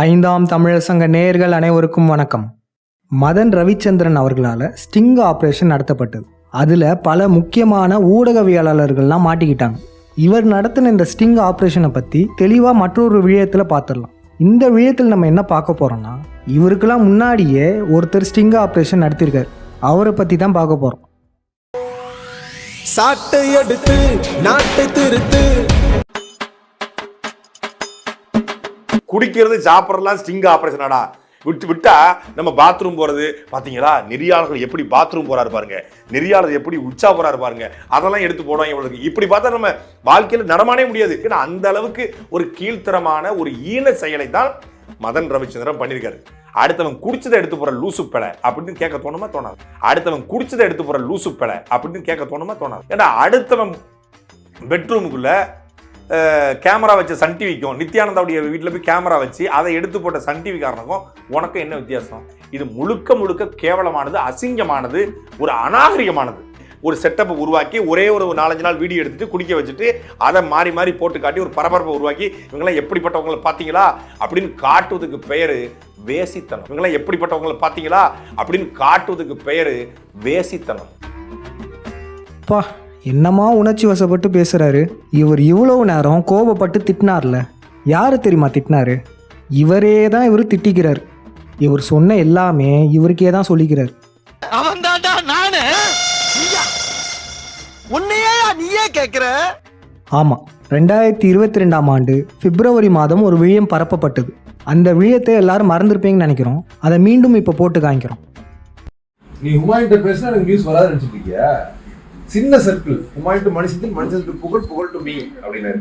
ஐந்தாம் தமிழர் சங்க நேயர்கள் அனைவருக்கும் வணக்கம். மதன் ரவிச்சந்திரன் அவர்களால் ஸ்டிங் ஆப்ரேஷன் நடத்தப்பட்டது. அதில் பல முக்கியமான ஊடகவியலாளர்கள்லாம் மாட்டிக்கிட்டாங்க. இவர் நடத்தின இந்த ஸ்டிங் ஆப்ரேஷனை பற்றி தெளிவாக மற்றொரு விழயத்தில் பார்த்துடலாம் இந்த விழயத்தில் நம்ம என்ன பார்க்க போகிறோம்னா இவருக்கெல்லாம் முன்னாடியே ஒருத்தர் ஸ்டிங் ஆப்ரேஷன் நடத்தியிருக்கார் அவரை பற்றி தான் பார்க்க போகிறோம் சாட்டை எடுத்து நாட்டை திருத்து குடிக்கிறது சாப்பிட்றதுலாம் ஸ்டிங் ஆப்ரேஷனாடா விட்டு விட்டா நம்ம பாத்ரூம் போறது பாத்தீங்களா? நெறியாளர்கள் எப்படி பாத்ரூம் போறாரு பாருங்க. நெறியாளர் எப்படி உச்சா போறாரு பாருங்க. அதெல்லாம் எடுத்து போடுவாங்க இவங்களுக்கு. இப்படி பார்த்தா நம்ம வாழ்க்கையில நடமானே முடியாது. ஏன்னா அந்த அளவுக்கு ஒரு கீழ்த்தரமான ஒரு ஈன செயலை தான் மதன் ரவிச்சந்திரன் பண்ணியிருக்காரு. அடுத்தவன் குடிச்சதை எடுத்து போற லூசு பெலை அப்படின்னு கேட்க தோணுமா? தோணாது. அடுத்தவன் குடிச்சதை எடுத்து போற லூசு பெலை அப்படின்னு கேட்க தோணுமா? தோணாது. ஏன்னா அடுத்தவன் பெட்ரூமுக்குள்ள கேமரா வச்ச சன் டிவிக்கும் நித்யானந்தாவுடைய வீட்டில் போய் கேமரா வச்சு அதை எடுத்து போட்ட சன் டிவி காரணக்கும் உனக்கும் என்ன வித்தியாசம்? இது முழுக்க முழுக்க கேவலமானது அசிங்கமானது ஒரு அநாகரிகமானது. ஒரு செட்டப்பை உருவாக்கி ஒரே ஒரு நாலஞ்சு நாள் வீடியோ எடுத்துட்டு குடிக்க வச்சுட்டு அதை மாறி மாறி போட்டு காட்டி ஒரு பரபரப்பை உருவாக்கி இவங்கெல்லாம் எப்படிப்பட்டவங்களை பார்த்தீங்களா? அப்படின்னு காட்டுவதுக்கு பெயர் வேசித்தனம். இவங்கெல்லாம் எப்படிப்பட்டவங்களை பார்த்தீங்களா? அப்படின்னு காட்டுவதுக்கு பெயர் வேசித்தனம். பா என்னமா உணர்ச்சி வசப்பட்டு பேசுகிறாரு இவர் இவ்வளவு நேரம் கோபப்பட்டு திட்டினார்ல. யார் தெரியுமா திட்டினாரு? இவரே தான் இவர் திட்டிக்கிறார். இவர் சொன்ன எல்லாமே இவருக்கே தான் சொல்லிக்கிறார். அவன் தாண்டா நானு உன்னையே நீயே கேக்குற? ஆமாம் ரெண்டாயிரத்தி இருபத்தி ரெண்டாம் ஆண்டு பிப்ரவரி மாதம் ஒரு விழியம் பரப்பப்பட்டது. அந்த விழியத்தை எல்லாரும் மறந்துருப்பீங்கன்னு நினைக்கிறோம். அதை மீண்டும் இப்போ போட்டு காமிக்கிறோம். நீ ஹுமாயிட்ட பேசினா எனக்கு நியூஸ் வராது நினைச்சிட்டு இருக்கியா? சின்ன சர்க்கிள் ஹுமாயின் டு மனுஷத்தில் மனுஷத்துக்கு புகழ் புகழ் டு மீ அப்படின்னு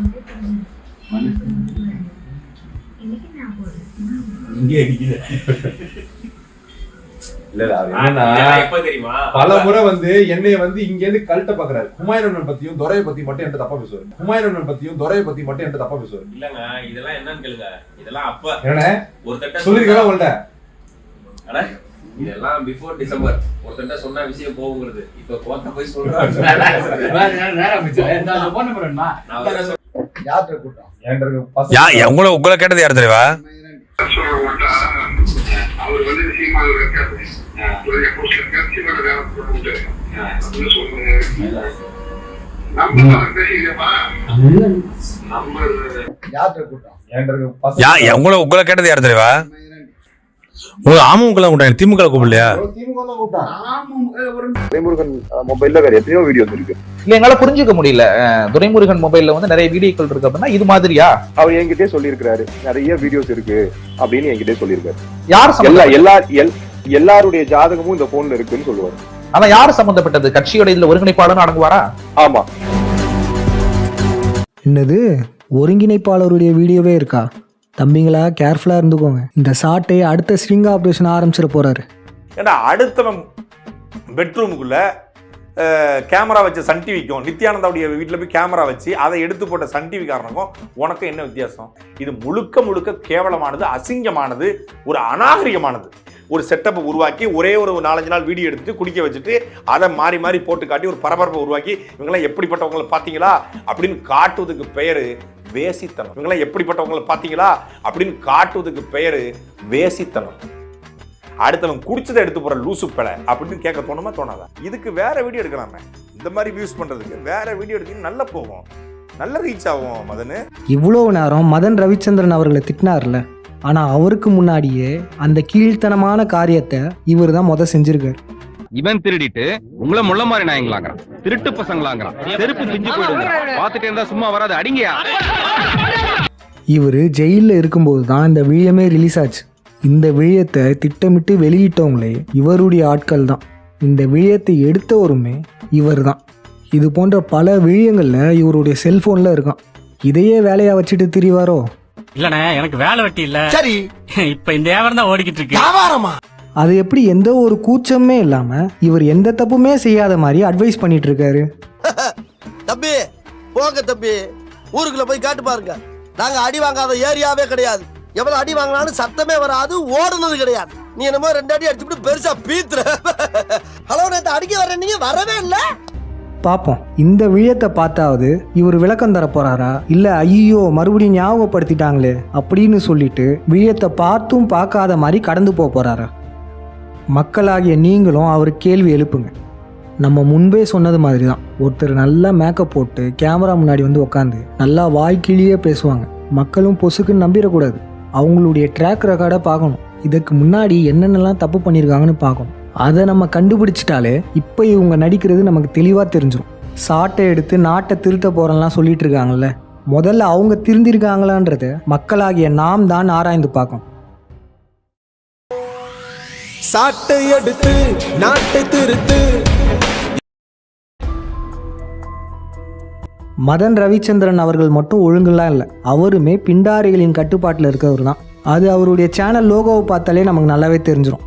பல முறை வந்து என்னைய வந்து இங்க இருந்து கல்ட்ட பாக்குறாரு. ஹுமாயூன் பத்தியும் துரையை பத்தி மட்டும் என்கிட்ட தப்பா பேசுவாரு. ஹுமாயூன் பத்தியும் துரையை பத்தி மட்டும் என்கிட்ட தப்பா பேசுவாரு. இல்லங்க இதெல்லாம் என்னன்னு கேளுங்க. இதெல்லாம் அப்ப. என்ன ஒரு தட்ட சொல்லிருக்கேன் உங்கள்ட்ட. இதெல்லாம் பிஃபோர் டிசம்பர் ஒருத்தன்ட்ட சொன்ன விஷயம் போகுங்கிறது இப்ப கோத்த போய் சொல்றாங்க நான் வேற சொல்றேன். உங்களை உங்களை கேட்டது யார் தெரியுமா அவர் வந்து சீமான் இருக்காரு சீமான வேலை போட்டு அப்படின்னு சொல்லுங்க உங்களை உங்களை கேட்டது யார் தெரியுமா அமமுகலாம் கூட்டாங்க திமுக கூப்பிடலையா? துரைமுருகன் மொபைல்ல வேற எத்தனையோ வீடியோஸ் இருக்கு இல்ல எங்களால புரிஞ்சுக்க முடியல. துரைமுருகன் மொபைல்ல வந்து நிறைய வீடியோக்கள் இருக்கு அப்படின்னா இது மாதிரியா? அவர் என்கிட்டயே சொல்லியிருக்கிறாரு. நிறைய வீடியோஸ் இருக்கு அப்படின்னு என்கிட்டயே சொல்லியிருக்காரு. யார் எல்லா எல்லா எல்- எல்லாருடைய ஜாதகமும் இந்த போன்ல இருக்குன்னு சொல்லுவாரு. ஆனா யார் சம்பந்தப்பட்டது கட்சியோட இதுல ஒருங்கிணைப்பாளர் அடங்குவாரா? ஆமா. என்னது? ஒருங்கிணைப்பாளருடைய வீடியோவே இருக்கா? தம்பிங்களா கேர்ஃபுல்லாக இருந்துக்கோங்க. இந்த சாட்டை அடுத்த ஸ்ட்ரிங் ஆப்ரேஷன் ஆரம்பிச்சிட போகிறாரு ஏன்னா அடுத்தவன் பெட்ரூமுக்குள்ளே கேமரா வச்ச சன் டிவிக்கும் நித்யானந்தாவுடைய வீட்டில் போய் கேமரா வச்சு அதை எடுத்து போட்ட சன் டிவி காரணக்கும் உனக்கு என்ன வித்தியாசம்? இது முழுக்க முழுக்க கேவலமானது அசிங்கமானது ஒரு அநாகரிகமானது. ஒரு செட்டப்பை உருவாக்கி ஒரே ஒரு நாலஞ்சு நாள் வீடியோ எடுத்துட்டு குடிக்க வச்சுட்டு அதை மாறி மாறி போட்டு காட்டி ஒரு பரபரப்பை உருவாக்கி இவங்கெல்லாம் எப்படிப்பட்டவங்களை பார்த்தீங்களா? அப்படின்னு காட்டுவதுக்கு பெயர் வேசித்தனம். இவங்களாம் எப்படிப்பட்டவங்களை பார்த்தீங்களா? அப்படின்னு காட்டுவதுக்கு பெயர் வேசித்தனம். அடுத்தவன் குடிச்சதை எடுத்து போற லூசு பெலை அப்படின்னு கேட்க தோணுமா தோணாதா? இதுக்கு வேற வீடியோ எடுக்கலாமே இந்த மாதிரி வியூஸ் பண்றதுக்கு வேற வீடியோ எடுத்தீங்கன்னா நல்லா போகும். நல்ல ரீச் ஆகும் மதனு. இவ்வளோ நேரம் மதன் ரவிச்சந்திரன் அவர்களை திட்டினார்ல. ஆனால் அவருக்கு முன்னாடியே அந்த கீழ்த்தனமான காரியத்தை இவர் தான் மொதல் செஞ்சிருக்கார். இவன் திருடிட்டு உங்களை முள்ள மாதிரி நாயங்களாங்கிறான். திருட்டு பசங்களாங்கிறான். செருப்பு பிஞ்சு போயிடுங்க பாத்துட்டு இருந்தா சும்மா வராது. அடிங்கயா இவர் ஜெயிலில் இருக்கும்போது தான் இந்த விழியமே ரிலீஸ் ஆச்சு. இந்த விழியத்தை திட்டமிட்டு வெளியிட்டவங்களே இவருடைய ஆட்கள் தான் இந்த விழியத்தை எடுத்தவருமே இவர் தான் இது போன்ற பல விழியங்களில் இவருடைய செல்ஃபோனில் இருக்கான். இதையே வேலையாக வச்சுட்டு திரிவாரோ? இல்லண்ணே எனக்கு வேலை வெட்டி இல்ல. சரி. இப்ப இந்த வியாபாரம் தான் ஓடிக்கிட்டு இருக்கு. வியாபாரமா? அது எப்படி எந்த ஒரு கூச்சமே இல்லாமல் இவர் எந்த தப்புமே செய்யாத மாதிரி அட்வைஸ் பண்ணிட்டு இருக்காரு தம்பி போங்க தம்பி. ஊருக்குள்ள போய் காட்டு பாருங்க. நாங்க அடி வாங்காத ஏரியாவே கிடையாது. எவ்வளவு அடி வாங்கினாலும் சத்தமே வராது ஓடுனது கிடையாது. நீ என்னமோ ரெண்டு அடி அடிச்சுட்டு பெருசா பீத்துற. ஹலோ நேத்து அடிக்க வர நீங்க வரவே இல்ல. பார்ப்போம் இந்த விழயத்தை பார்த்தாவது இவர் விளக்கம் தர போறாரா? இல்ல ஐயோ மறுபடியும் ஞாபகப்படுத்திட்டாங்களே? அப்படின்னு சொல்லிட்டு விழயத்தை பார்த்தும் பார்க்காத மாதிரி கடந்து போக போறாரா? மக்களாகிய நீங்களும் அவர் கேள்வி எழுப்புங்க. நம்ம முன்பே சொன்னது மாதிரி தான் ஒருத்தர் நல்லா மேக்கப் போட்டு கேமரா முன்னாடி வந்து உட்காந்து நல்லா வாய்க்கிழியே பேசுவாங்க. மக்களும் பொசுக்குன்னு நம்பிடக்கூடாது அவங்களுடைய ட்ராக் ரெக்கார்டை பார்க்கணும். இதுக்கு முன்னாடி என்னென்னலாம் தப்பு பண்ணியிருக்காங்கன்னு பார்க்கணும். அதை நம்ம கண்டுபிடிச்சிட்டாலே இப்போ இவங்க நடிக்கிறது நமக்கு தெளிவாக தெரிஞ்சிடும் சாட்டை எடுத்து நாட்டை திருத்த போகிறேன்லாம் சொல்லிட்டு இருக்காங்கல்ல. முதல்ல அவங்க திருந்திருக்காங்களான்றத மக்களாகிய நாம் தான் ஆராய்ந்து பார்க்கணும். சாட்டை எடுத்து நாட்டை திருத்து. மதன் ரவிச்சந்திரன் அவர்கள் மட்டும் ஒழுங்குலாம் இல்லை. அவருமே பிண்டாரிகளின் கட்டுப்பாட்டில் இருக்கிறவர் தான். அது அவருடைய சேனல் லோகோவை பார்த்தாலே நமக்கு நல்லாவே தெரிஞ்சிடும்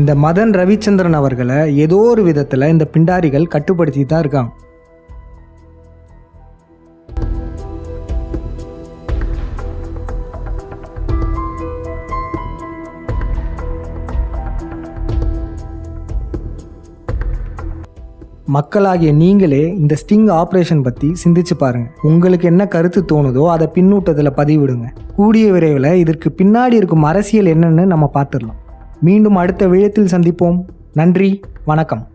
இந்த மதன் ரவிச்சந்திரன் அவர்களை ஏதோ ஒரு விதத்தில் இந்த பிண்டாரிகள் கட்டுப்படுத்தி தான் இருக்காங்க. மக்களாகிய நீங்களே இந்த ஸ்டிங் ஆப்ரேஷன் பற்றி சிந்திச்சு பாருங்க. உங்களுக்கு என்ன கருத்து தோணுதோ அதை பின்னூட்டத்தில் பதிவிடுங்க. கூடிய விரைவில் இதற்கு பின்னாடி இருக்கும் அரசியல் என்னன்னு நம்ம பார்த்துடலாம். மீண்டும் அடுத்த விழத்தில் சந்திப்போம். நன்றி வணக்கம்.